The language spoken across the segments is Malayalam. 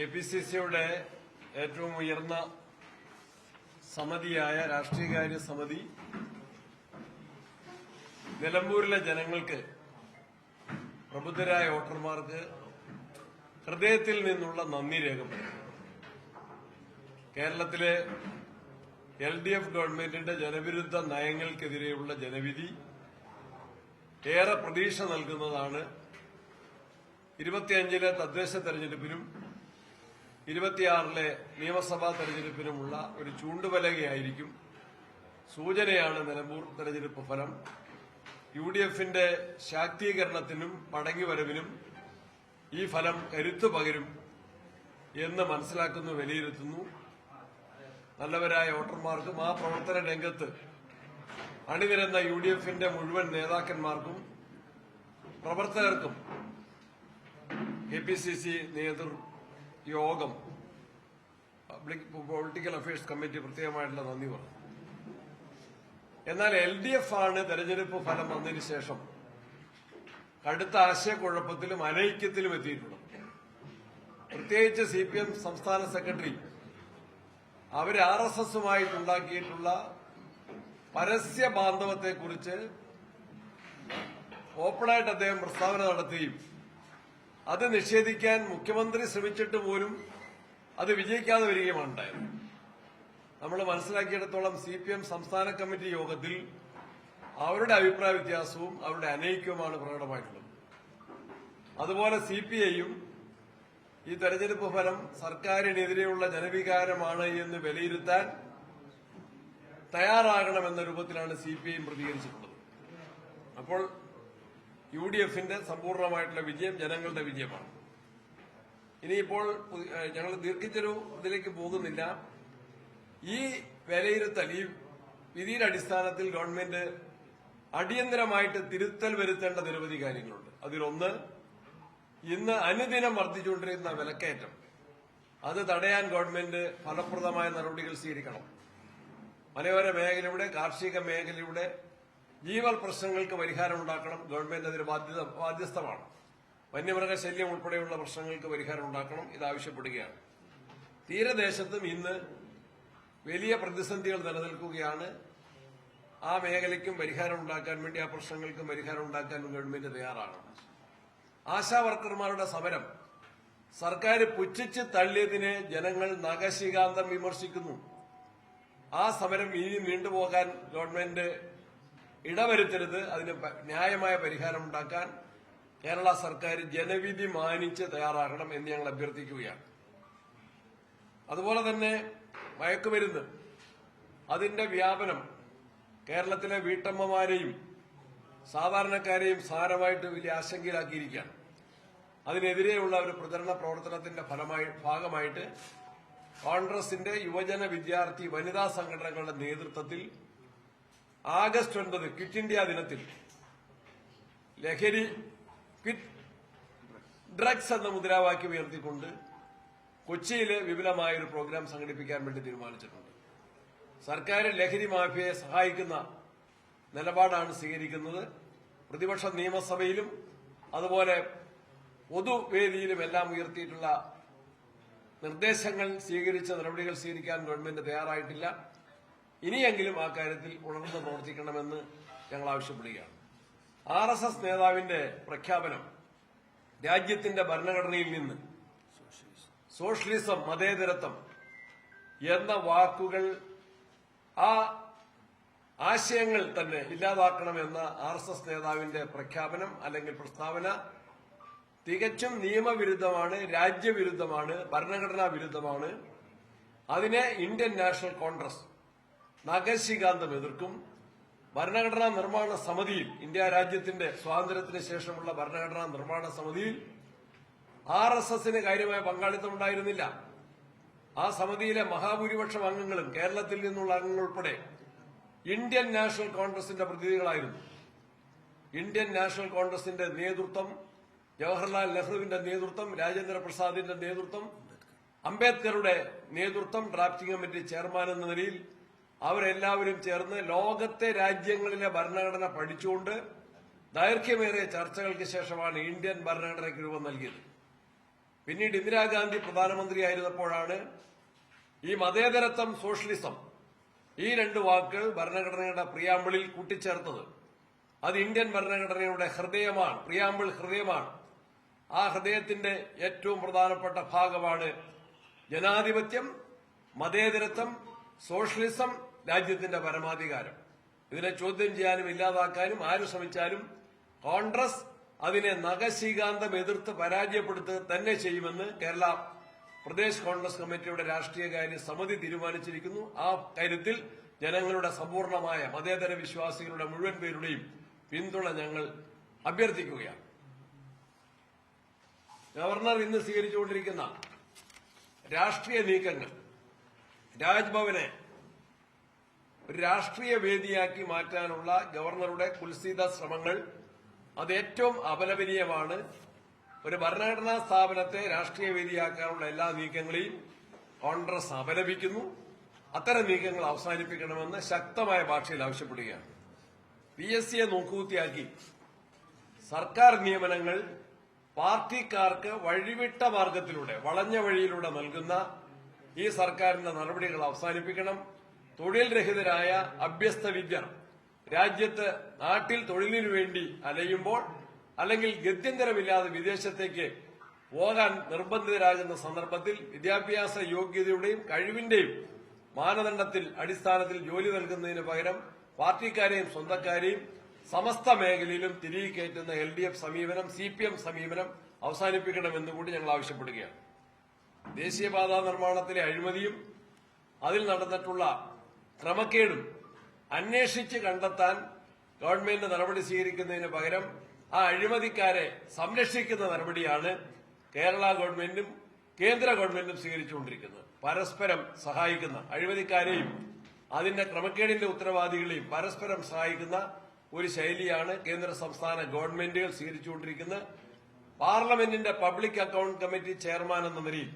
കെ പി സി സിയുടെ ഏറ്റവും ഉയർന്ന സമിതിയായ രാഷ്ട്രീയകാര്യ സമിതി നിലമ്പൂരിലെ ജനങ്ങൾക്ക് പ്രബുദ്ധരായ വോട്ടർമാർക്ക് ഹൃദയത്തിൽ നിന്നുള്ള നന്ദി രേഖപ്പെടുത്തി കേരളത്തിലെ എൽ ഡി എഫ് ഗവൺമെന്റിന്റെ ജനവിരുദ്ധ നയങ്ങൾക്കെതിരെയുള്ള ജനവിധി ഏറെ പ്രതീക്ഷ നൽകുന്നതാണ് ഇരുപത്തിയഞ്ചിലെ തദ്ദേശ തെരഞ്ഞെടുപ്പിനും ഇരുപത്തിയാറിലെ നിയമസഭാ തെരഞ്ഞെടുപ്പിനുമുള്ള ഒരു ചൂണ്ടുപലകയായിരിക്കും സൂചനയാണ് നിലമ്പൂർ തെരഞ്ഞെടുപ്പ് ഫലം. യു ഡി എഫിന്റെ ശാക്തീകരണത്തിനും മടങ്ങിവരവിനും ഈ ഫലം കരുത്തു പകരും എന്ന് മനസ്സിലാക്കുന്നു വിലയിരുത്തുന്നു. നല്ലവരായ വോട്ടർമാർക്കും ആ പ്രവർത്തന രംഗത്ത് അണിനിരന്ന യു ഡി എഫിന്റെ മുഴുവൻ നേതാക്കന്മാർക്കും പ്രവർത്തകർക്കും കെ പി സി സി നേതൃയോഗം പൊളിറ്റിക്കൽ അഫയേഴ്സ് കമ്മിറ്റി പ്രത്യേകമായിട്ടുള്ള നന്ദി പറഞ്ഞു. എന്നാൽ എൽ ഡി എഫ് ആണ് തെരഞ്ഞെടുപ്പ് ഫലം വന്നതിന് ശേഷം കടുത്ത ആശയക്കുഴപ്പത്തിലും അനൈക്യത്തിലും എത്തിയിട്ടുള്ളത്. പ്രത്യേകിച്ച് സി പി എം സംസ്ഥാന സെക്രട്ടറി അവർ ആർ എസ് എസുമായിട്ടുണ്ടാക്കിയിട്ടുള്ള പരസ്യ ബാന്ധവത്തെക്കുറിച്ച് ഓപ്പണായിട്ട് അദ്ദേഹം പ്രസ്താവന നടത്തുകയും അത് നിഷേധിക്കാൻ മുഖ്യമന്ത്രി ശ്രമിച്ചിട്ട് പോലും അത് വിജയിക്കാതെ വരികയുമാണ് ഉണ്ടായത് നമ്മൾ മനസ്സിലാക്കിയിടത്തോളം സി പി എം സംസ്ഥാന കമ്മിറ്റി യോഗത്തിൽ അവരുടെ അഭിപ്രായ വ്യത്യാസവും അവരുടെ അനൈക്യവുമാണ് പ്രകടമായിട്ടുള്ളത്. അതുപോലെ സി പി ഐയും ഈ തെരഞ്ഞെടുപ്പ് ഫലം സർക്കാരിനെതിരെയുള്ള ജനവികാരമാണ് എന്ന് വിലയിരുത്താൻ തയ്യാറാകണമെന്ന രൂപത്തിലാണ് സി പി ഐയും പ്രതികരിച്ചിട്ടുള്ളത്. അപ്പോൾ യു ഡി എഫിന്റെ സമ്പൂർണമായിട്ടുള്ള വിജയം ജനങ്ങളുടെ വിജയമാണ്. ഇനിയിപ്പോൾ ഞങ്ങൾ ദീർഘിച്ചൊരു ഇതിലേക്ക് പോകുന്നില്ല. ഈ വിലയിരുത്തൽ ഈ വിധിയുടെ അടിസ്ഥാനത്തിൽ ഗവൺമെന്റ് അടിയന്തരമായിട്ട് തിരുത്തൽ വരുത്തേണ്ട നിരവധി കാര്യങ്ങളുണ്ട്. അതിലൊന്ന് ഇന്ന് അനുദിനം വർദ്ധിച്ചുകൊണ്ടിരിക്കുന്ന വിലക്കയറ്റം. അത് തടയാൻ ഗവൺമെന്റ് ഫലപ്രദമായ നടപടികൾ സ്വീകരിക്കണം. മലയോര മേഖലയുടെ കാർഷിക മേഖലയുടെ ജീവൽ പ്രശ്നങ്ങൾക്ക് പരിഹാരം ഉണ്ടാക്കണം. ഗവൺമെന്റ് അതിന് ബാധ്യസ്ഥമാണ്. വന്യമൃഗ ശല്യം ഉൾപ്പെടെയുള്ള പ്രശ്നങ്ങൾക്ക് പരിഹാരം ഉണ്ടാക്കണം. ഇത് ആവശ്യപ്പെടുകയാണ്. തീരദേശത്തും ഇന്ന് വലിയ പ്രതിസന്ധികൾ നിലനിൽക്കുകയാണ്. ആ മേഖലയ്ക്കും പരിഹാരം ഉണ്ടാക്കാൻ വേണ്ടി ആ പ്രശ്നങ്ങൾക്കും പരിഹാരം ഉണ്ടാക്കാൻ ഗവൺമെന്റ് തയ്യാറാണ്. ആശാ വർക്കർമാരുടെ സമരം സർക്കാർ പുച്ഛിച്ച് തള്ളിയതിനെ ജനങ്ങൾ നഖശികാന്തം വിമർശിക്കുന്നു. ആ സമരം ഇനി നീണ്ടുപോകാൻ ഗവൺമെന്റ് ഇടവരുത്തരുത്. അതിന് ന്യായമായ പരിഹാരം ഉണ്ടാക്കാൻ കേരള സർക്കാർ ജനവിധി മാനിച്ച് തയ്യാറാകണം എന്ന് ഞങ്ങൾ അഭ്യർത്ഥിക്കുകയാണ്. അതുപോലെ തന്നെ മയക്കുമരുന്ന്. അതിന്റെ വ്യാപനം കേരളത്തിലെ വീട്ടമ്മമാരെയും സാധാരണക്കാരെയും സാരമായിട്ട് വലിയ ആശങ്കയിലാക്കിയിരിക്കുകയാണ്. അതിനെതിരെയുള്ള ഒരു പ്രചരണ പ്രവർത്തനത്തിന്റെ ഫലമായി ഭാഗമായിട്ട് കോൺഗ്രസിന്റെ യുവജന വിദ്യാർത്ഥി വനിതാ സംഘടനകളുടെ നേതൃത്വത്തിൽ ആഗസ്റ്റ് ഒൻപത് ക്വിറ്റ് ഇന്ത്യ ദിനത്തിൽ ലഹരി ഡ്രഗ്സ് എന്ന മുദ്രാവാക്യം ഉയർത്തിക്കൊണ്ട് കൊച്ചിയിൽ വിപുലമായ ഒരു പ്രോഗ്രാം സംഘടിപ്പിക്കാൻ വേണ്ടി തീരുമാനിച്ചിട്ടുണ്ട്. സർക്കാർ ലഹരി മാഫിയയെ സഹായിക്കുന്ന നിലപാടാണ് സ്വീകരിക്കുന്നത്. പ്രതിപക്ഷ നിയമസഭയിലും അതുപോലെ പൊതുവേദിയിലും എല്ലാം ഉയർത്തിയിട്ടുള്ള നിർദ്ദേശങ്ങൾ സ്വീകരിച്ച നടപടികൾ സ്വീകരിക്കാൻ ഗവൺമെന്റ് തയ്യാറായിട്ടില്ല. ഇനിയെങ്കിലും ആ കാര്യത്തിൽ ഉണർന്ന് പ്രവർത്തിക്കണമെന്ന് ഞങ്ങൾ ആവശ്യപ്പെടുകയാണ്. ആർ എസ് എസ് നേതാവിന്റെ പ്രഖ്യാപനം രാജ്യത്തിന്റെ ഭരണഘടനയിൽ നിന്ന്. സോഷ്യലിസം മതേതരത്വം എന്ന വാക്കുകൾ ആ ആശയങ്ങൾ തന്നെ ഇല്ലാതാക്കണമെന്ന ആർ എസ് എസ് നേതാവിന്റെ പ്രഖ്യാപനം അല്ലെങ്കിൽ പ്രസ്താവന തികച്ചും നിയമവിരുദ്ധമാണ് രാജ്യവിരുദ്ധമാണ് ഭരണഘടനാ വിരുദ്ധമാണ്. അതിനെ ഇന്ത്യൻ നാഷണൽ കോൺഗ്രസ് നഗശികാന്തം എതിർക്കും. ഭരണഘടനാ നിർമ്മാണ സമിതിയിൽ ഇന്ത്യ രാജ്യത്തിന്റെ സ്വാതന്ത്ര്യത്തിന് ശേഷമുള്ള ഭരണഘടനാ നിർമ്മാണ സമിതിയിൽ ആർ എസ് എസിന് കാര്യമായ പങ്കാളിത്തം ഉണ്ടായിരുന്നില്ല. ആ സമിതിയിലെ മഹാഭൂരിപക്ഷം അംഗങ്ങളും കേരളത്തിൽ നിന്നുള്ള അംഗങ്ങൾ ഉൾപ്പെടെ ഇന്ത്യൻ നാഷണൽ കോൺഗ്രസിന്റെ പ്രതിനിധികളായിരുന്നു. ഇന്ത്യൻ നാഷണൽ കോൺഗ്രസിന്റെ നേതൃത്വം ജവഹർലാൽ നെഹ്റുവിന്റെ നേതൃത്വം രാജേന്ദ്ര പ്രസാദിന്റെ നേതൃത്വം അംബേദ്കറുടെ നേതൃത്വം ഡ്രാഫ്റ്റിംഗ് കമ്മിറ്റി ചെയർമാൻ എന്ന നിലയിൽ അവരെല്ലാവരും ചേർന്ന് ലോകത്തെ രാജ്യങ്ങളിലെ ഭരണഘടന പഠിച്ചുകൊണ്ട് ദൈർഘ്യമേറിയ ചർച്ചകൾക്ക് ശേഷമാണ് ഇന്ത്യൻ ഭരണഘടനയ്ക്ക് രൂപം നൽകിയത്. പിന്നീട് ഇന്ദിരാഗാന്ധി പ്രധാനമന്ത്രിയായിരുന്നപ്പോഴാണ് ഈ മതേതരത്വം സോഷ്യലിസം ഈ രണ്ട് വാക്കുകൾ ഭരണഘടനയുടെ പ്രിയാമ്പിളിൽ കൂട്ടിച്ചേർത്തത്. അത് ഇന്ത്യൻ ഭരണഘടനയുടെ ഹൃദയമാണ് പ്രിയാമ്പിൾ ഹൃദയമാണ്. ആ ഹൃദയത്തിന്റെ ഏറ്റവും പ്രധാനപ്പെട്ട ഭാഗമാണ് ജനാധിപത്യം മതേതരത്വം സോഷ്യലിസം രാജ്യത്തിന്റെ പരമാധികാരം. ഇതിനെ ചോദ്യം ചെയ്യാനും ഇല്ലാതാക്കാനും ആര് ശ്രമിച്ചാലും കോൺഗ്രസ് അതിനെ നഖശീകാന്തം എതിർത്ത് പരാജയപ്പെടുത്തുക തന്നെ ചെയ്യുമെന്ന് കേരള പ്രദേശ് കോൺഗ്രസ് കമ്മിറ്റിയുടെ രാഷ്ട്രീയകാര്യ സമിതി തീരുമാനിച്ചിരിക്കുന്നു. ആ കാര്യത്തിൽ ജനങ്ങളുടെ സമ്പൂർണമായ മതേതര വിശ്വാസികളുടെ മുഴുവൻ പേരുടെയും പിന്തുണ ഞങ്ങൾ അഭ്യർത്ഥിക്കുകയാണ്. ഗവർണർ ഇന്ന് സ്വീകരിച്ചുകൊണ്ടിരിക്കുന്ന രാഷ്ട്രീയ നീക്കങ്ങൾ രാജ്ഭവനെ രാഷ്ട്രീയ വേദിയാക്കി മാറ്റാനുള്ള ഗവർണറുടെ കുൽസിത ശ്രമങ്ങൾ അത് ഏറ്റവും അപലപനീയമാണ്. ഒരു ഭരണഘടനാ സ്ഥാപനത്തെ രാഷ്ട്രീയ വേദിയാക്കാനുള്ള എല്ലാ നീക്കങ്ങളെയും കോൺഗ്രസ് അപലപിക്കുന്നു. അത്തരം നീക്കങ്ങൾ അവസാനിപ്പിക്കണമെന്ന് ശക്തമായ ഭാഷയിൽ ആവശ്യപ്പെടുകയാണ്. പി എസ് സിയെ നോക്കുകുത്തിയാക്കി. സർക്കാർ നിയമനങ്ങൾ പാർട്ടിക്കാർക്ക് വഴിവിട്ട മാർഗത്തിലൂടെ വളഞ്ഞ വഴിയിലൂടെ നൽകുന്ന ഈ സർക്കാരിന്റെ നടപടികൾ അവസാനിപ്പിക്കണം. തൊഴിൽ രഹിതരായ അഭ്യസ്ത വിദ്യർ രാജ്യത്ത് നാട്ടിൽ തൊഴിലിനു വേണ്ടി അലയുമ്പോൾ അല്ലെങ്കിൽ ഗത്യന്തരമില്ലാതെ വിദേശത്തേക്ക് പോകാൻ നിർബന്ധിതരാകുന്ന സന്ദർഭത്തിൽ വിദ്യാഭ്യാസ യോഗ്യതയുടെയും കഴിവിന്റെയും മാനദണ്ഡത്തിൽ അടിസ്ഥാനത്തിൽ ജോലി നൽകുന്നതിന് പകരം പാർട്ടിക്കാരെയും സ്വന്തക്കാരെയും സമസ്ത മേഖലയിലും തിരികെ കയറ്റുന്ന എൽ ഡി എഫ് സമീപനം സി പി എം സമീപനം അവസാനിപ്പിക്കണമെന്ന് കൂടി ഞങ്ങൾ ആവശ്യപ്പെടുകയാണ്. ദേശീയപാതാ നിർമ്മാണത്തിലെ അഴിമതിയും അതിൽ നടന്നിട്ടുള്ള ക്രമക്കേടും അന്വേഷിച്ച് കണ്ടെത്താൻ ഗവൺമെന്റ് നടപടി സ്വീകരിക്കുന്നതിന് പകരം ആ അഴിമതിക്കാരെ സംരക്ഷിക്കുന്ന നടപടിയാണ് കേരള ഗവൺമെന്റും കേന്ദ്ര ഗവൺമെന്റും സ്വീകരിച്ചുകൊണ്ടിരിക്കുന്നത്. പരസ്പരം സഹായിക്കുന്ന അഴിമതിക്കാരെയും അതിന്റെ ക്രമക്കേടിന്റെ ഉത്തരവാദികളെയും പരസ്പരം സഹായിക്കുന്ന ഒരു ശൈലിയാണ് കേന്ദ്ര സംസ്ഥാന ഗവൺമെന്റുകൾ സ്വീകരിച്ചുകൊണ്ടിരിക്കുന്നത്. പാർലമെന്റിന്റെ പബ്ലിക് അക്കൌണ്ട് കമ്മിറ്റി ചെയർമാൻ എന്ന നിലയിൽ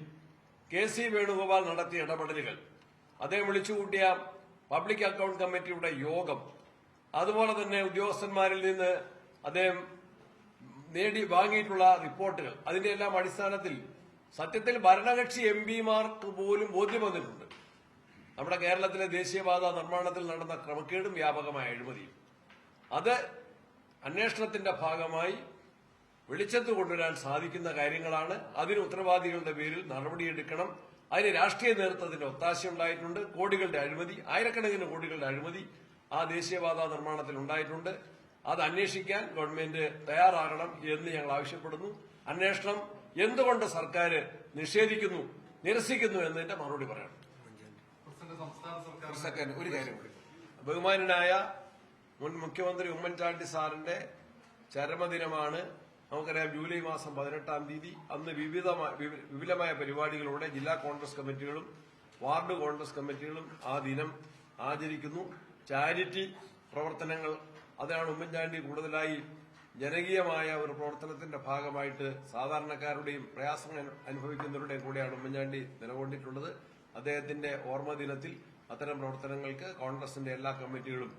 കെ സി വേണുഗോപാൽ നടത്തിയ ഇടപെടലുകൾ. അദ്ദേഹം വിളിച്ചുകൂട്ടിയ പബ്ലിക് അക്കൌണ്ട് കമ്മിറ്റിയുടെ യോഗം. അതുപോലെ തന്നെ ഉദ്യോഗസ്ഥന്മാരിൽ നിന്ന് അദ്ദേഹം നേടി വാങ്ങിയിട്ടുള്ള റിപ്പോർട്ടുകൾ. അതിന്റെ എല്ലാം അടിസ്ഥാനത്തിൽ സത്യത്തിൽ ഭരണകക്ഷി എം പിമാർക്ക് പോലും ബോധ്യം വന്നിട്ടുണ്ട്. നമ്മുടെ കേരളത്തിലെ ദേശീയപാത നിർമ്മാണത്തിൽ നടന്ന ക്രമക്കേടും വ്യാപകമായ അഴിമതിയും. അത് അന്വേഷണത്തിന്റെ ഭാഗമായി വെളിച്ചത്ത് കൊണ്ടുവരാൻ സാധിക്കുന്ന കാര്യങ്ങളാണ്. അതിന് ഉത്തരവാദികളുടെ പേരിൽ നടപടിയെടുക്കണം. അതിന് രാഷ്ട്രീയ നേതൃത്വത്തിന്റെ ഒത്താശ ഉണ്ടായിട്ടുണ്ട്. കോടികളുടെ അഴിമതി ആയിരക്കണക്കിന് കോടികളുടെ അഴിമതി ആ ദേശീയപാത നിർമ്മാണത്തിൽ ഉണ്ടായിട്ടുണ്ട്. അത് അന്വേഷിക്കാൻ ഗവൺമെന്റ് തയ്യാറാകണം എന്ന് ഞങ്ങൾ ആവശ്യപ്പെടുന്നു. അന്വേഷണം എന്തുകൊണ്ട് സർക്കാർ നിഷേധിക്കുന്നു നിരസിക്കുന്നു എന്നതിന്റെ മറുപടി പറയണം ഒരു കാര്യം ബഹുമാനായ മുൻ മുഖ്യമന്ത്രി ഉമ്മൻചാണ്ടി സാറിന്റെ ചരമദിനമാണ്. നമുക്കറിയാം ജൂലൈ മാസം പതിനെട്ടാം തീയതി അന്ന് വിവിധ വിപുലമായ പരിപാടികളോടെ ജില്ലാ കോൺഗ്രസ് കമ്മിറ്റികളും വാർഡ് കോൺഗ്രസ് കമ്മിറ്റികളും ആ ദിനം ആചരിക്കുന്നു. ചാരിറ്റി പ്രവർത്തനങ്ങൾ അതാണ് ഉമ്മൻചാണ്ടി കൂടുതലായി ജനകീയമായ ഒരു പ്രവർത്തനത്തിന്റെ ഭാഗമായിട്ട് സാധാരണക്കാരുടെയും പ്രയാസങ്ങൾ അനു- അനുഭവിക്കുന്നവരുടെയും കൂടെയാണ് ഉമ്മൻചാണ്ടി നിലകൊണ്ടിട്ടുള്ളത്. അദ്ദേഹത്തിന്റെ ഓർമ്മ ദിനത്തിൽ അത്തരം പ്രവർത്തനങ്ങൾക്ക് കോൺഗ്രസിന്റെ എല്ലാ കമ്മിറ്റികളും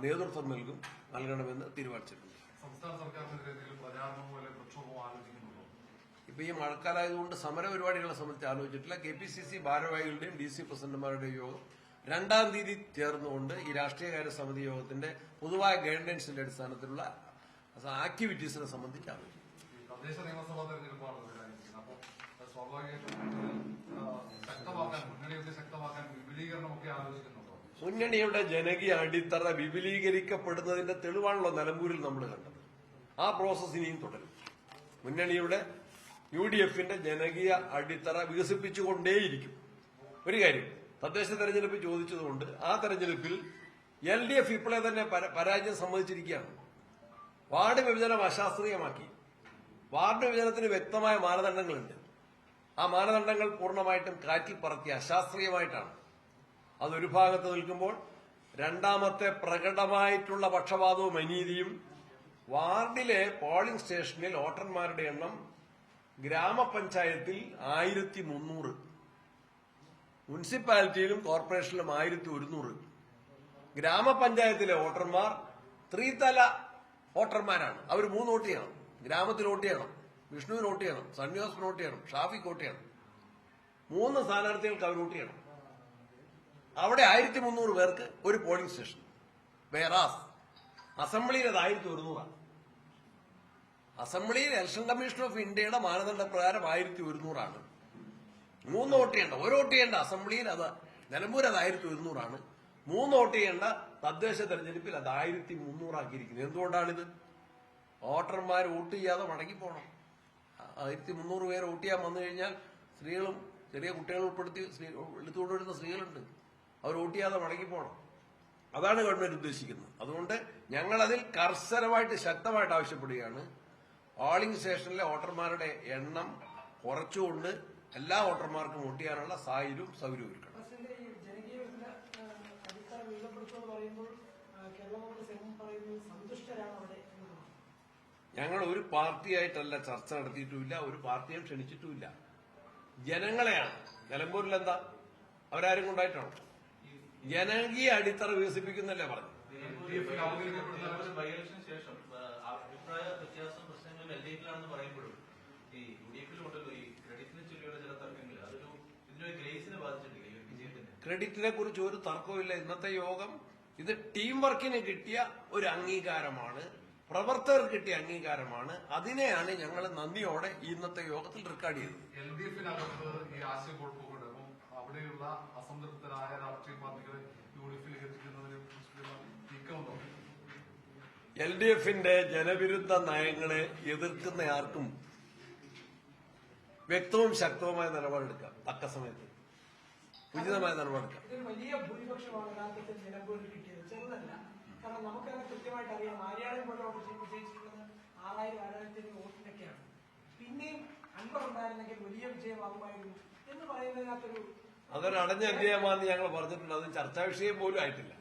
നേതൃത്വം നൽകും നൽകണമെന്ന് തീരുമാനിച്ചിട്ടുണ്ട്. സംസ്ഥാന സർക്കാരിനെതിരെ എന്തെങ്കിലും പ്രചാരണമോ അല്ലെങ്കിൽ പ്രക്ഷോഭമോ ആലോചിക്കുന്നുണ്ടോ? ഇപ്പൊ ഈ മഴക്കാലമായതുകൊണ്ട് സമര പരിപാടികളെ സംബന്ധിച്ച് ആലോചിച്ചിട്ടില്ല. കെ പി സി സി ഭാരവാഹികളുടെയും ഡി സി പ്രസിഡന്റുമാരുടെയും യോഗം രണ്ടാം തീയതി ചേർന്നുകൊണ്ട് ഈ രാഷ്ട്രീയകാര്യ സമിതി യോഗത്തിന്റെ പൊതുവായ ഗൈഡൻസിന്റെ അടിസ്ഥാനത്തിലുള്ള ആക്ടിവിറ്റീസിനെ സംബന്ധിച്ച് ആലോചിക്കും. തദ്ദേശ നിയമസഭാ തെരഞ്ഞെടുപ്പാണ് അപ്പോൾ സ്വാഭാവികമായിട്ടും ശക്തമാക്കാൻ മുന്നണിയൊക്കെ ശക്തമാക്കാൻ വിപുലീകരണമൊക്കെ ആലോചിക്കുന്നുണ്ടോ? മുന്നണിയുടെ ജനകീയ അടിത്തറ വിപുലീകരിക്കപ്പെടുന്നതിന്റെ തെളിവാണല്ലോ നിലമ്പൂരിൽ നമ്മൾ കണ്ടത്. ആ പ്രോസസ് ഇനിയും തുടരും. മുന്നണിയുടെ യു ഡി എഫിന്റെ ജനകീയ അടിത്തറ വികസിപ്പിച്ചുകൊണ്ടേയിരിക്കും. ഒരു കാര്യം തദ്ദേശ തെരഞ്ഞെടുപ്പ് ചോദിച്ചതുകൊണ്ട് ആ തെരഞ്ഞെടുപ്പിൽ എൽ ഡി എഫ് ഇപ്പോഴേ തന്നെ പര- പരാജയം സമ്മതിച്ചിരിക്കുകയാണ്. വാർഡ് വിഭജനം അശാസ്ത്രീയമാക്കി. വാർഡ് വിഭജനത്തിന് വ്യക്തമായ മാനദണ്ഡങ്ങളുണ്ട്. ആ മാനദണ്ഡങ്ങൾ പൂർണമായിട്ടും കാറ്റിൽ പറത്തി അശാസ്ത്രീയമായിട്ടാണ്. അതൊരു ഭാഗത്ത് നിൽക്കുമ്പോൾ രണ്ടാമത്തെ പ്രകടമായിട്ടുള്ള പക്ഷപാതവും അനീതിയും വാർഡിലെ പോളിംഗ് സ്റ്റേഷനിൽ വോട്ടർമാരുടെ എണ്ണം ഗ്രാമപഞ്ചായത്തിൽ ആയിരത്തി മുന്നൂറ് മുനിസിപ്പാലിറ്റിയിലും കോർപ്പറേഷനിലും ആയിരത്തി ഒരുന്നൂറ് ഗ്രാമപഞ്ചായത്തിലെ വോട്ടർമാർ ത്രിതല വോട്ടർമാരാണ്. അവർ മൂന്ന് വോട്ട് ചെയ്യണം. ഗ്രാമത്തിൽ വോട്ട് ചെയ്യണം. വിഷ്ണുവിന് വോട്ട് ചെയ്യണം. സണ്ണിവാസിന് വോട്ട് ചെയ്യണം. ഷാഫിക്ക് വോട്ട് ചെയ്യണം. മൂന്ന് സ്ഥാനാർത്ഥികൾക്ക് അവർ വോട്ട് ചെയ്യണം. അവിടെ ആയിരത്തി മുന്നൂറ് പേർക്ക് ഒരു പോളിംഗ് സ്റ്റേഷൻ. വേറാസ് അസംബ്ലിയിൽ അത് ആയിരത്തി ഒരുന്നൂറാണ് അസംബ്ലിയിൽ ഇലക്ഷൻ കമ്മീഷൻ ഓഫ് ഇന്ത്യയുടെ മാനദണ്ഡ പ്രകാരം ആയിരത്തി ഒരുന്നൂറാണ്. മൂന്ന് വോട്ട് ചെയ്യേണ്ട ഒരു വോട്ട് ചെയ്യേണ്ട അസംബ്ലിയിൽ അത് നിലമ്പൂർ അത് ആയിരത്തി ഒരുന്നൂറാണ്. മൂന്ന് വോട്ട് ചെയ്യേണ്ട തദ്ദേശ തെരഞ്ഞെടുപ്പിൽ അത് ആയിരത്തി മുന്നൂറാക്കിയിരിക്കുന്നത് എന്തുകൊണ്ടാണിത്? വോട്ടർമാർ വോട്ട് ചെയ്യാതെ മടങ്ങി പോകണം. ആയിരത്തി മുന്നൂറ് പേര് വോട്ട് ചെയ്യാൻ വന്നു കഴിഞ്ഞാൽ സ്ത്രീകളും ചെറിയ കുട്ടികൾ ഉൾപ്പെടുത്തി സ്ത്രീ എടുത്തുകൊണ്ടുവരുന്ന സ്ത്രീകളുണ്ട്. അവർ വോട്ട് ചെയ്യാതെ മടങ്ങി പോകണം. അതാണ് ഗവൺമെന്റ് ഉദ്ദേശിക്കുന്നത്. അതുകൊണ്ട് ഞങ്ങൾ അതിൽ കർശനമായിട്ട് ശക്തമായിട്ട് ആവശ്യപ്പെടുകയാണ്. പോളിംഗ് സ്റ്റേഷനിലെ വോട്ടർമാരുടെ എണ്ണം കുറച്ചുകൊണ്ട് എല്ലാ വോട്ടർമാർക്കും വോട്ട് ചെയ്യാനുള്ള സാഹചര്യവും സൗകര്യവും ഒരുക്കണം. ഞങ്ങൾ ഒരു പാർട്ടിയായിട്ടല്ല ചർച്ച നടത്തിയിട്ടുമില്ല ഒരു പാർട്ടിയും ക്ഷണിച്ചിട്ടുമില്ല. ജനങ്ങളെയാണ്. നിലമ്പൂരിൽ എന്താ അവരാരും കൊണ്ടായിട്ടാണോ? ജനകീയ അടിത്തറ വികസിപ്പിക്കുന്നല്ലേ പറഞ്ഞു പ്രശ്നങ്ങൾ എൽ ഡി എഫിലാണെന്ന് പറയുമ്പോഴും ഈ യു ഡി എഫിലും ഉണ്ടല്ലോ ഈ ക്രെഡിറ്റിനെ ചൊല്ലിയുള്ള ചില തർക്കങ്ങൾ. അതൊരു ഇതിനൊരു ഗ്രേസിനെ ബാധിച്ചിട്ടില്ല ഈ ഒരു വിജയത്തിന് ക്രെഡിറ്റിനെ കുറിച്ച് ഒരു തർക്കവുമില്ല. ഇന്നത്തെ യോഗം ഇത് ടീം വർക്കിന് കിട്ടിയ ഒരു അംഗീകാരമാണ്. പ്രവർത്തകർ കിട്ടിയ അംഗീകാരമാണ്. അതിനെയാണ് ഞങ്ങൾ നന്ദിയോടെ ഇന്നത്തെ യോഗത്തിൽ റെക്കോർഡ് ചെയ്തത്. എൽ ഡി എഫിനകത്ത് ഈ ആശയക്കുഴപ്പമുണ്ട് അപ്പം അവിടെയുള്ള അസംതൃപ്തരായ രാഷ്ട്രീയ പാർട്ടികളെ യു ഡി എഫിലേക്ക് എത്തിക്കുന്നതിനെ നീക്കമുണ്ടോ? എൽ ഡി എഫിന്റെ ജനവിരുദ്ധ നയങ്ങളെ എതിർക്കുന്ന ആർക്കും വ്യക്തവും ശക്തവുമായ നിലപാടെടുക്കാം. തക്ക സമയത്ത്. ഉചിതമായ നിലപാടെടുക്കാം. വലിയ ഭൂരിപക്ഷമാണ് യഥാർത്ഥത്തിൽ നിലമ്പൂരിൽ കിട്ടിയത്. ചെറുതല്ല. കാരണം നമുക്കത് കൃത്യമായിട്ട് അറിയാം. പോലെ വിജയിച്ചിട്ടുള്ളത് ആറായിരം വോട്ടിനൊക്കെയാണ്. പിന്നെയും വലിയ വിജയമാകുമായിരുന്നു എന്ന് പറയുന്നതിനകത്തൊരു അതൊരു അടഞ്ഞ അധ്യായമാണെന്ന് ഞങ്ങൾ പറഞ്ഞിട്ടുണ്ട്. അത് ചർച്ചാ വിഷയം പോലും ആയിട്ടില്ല.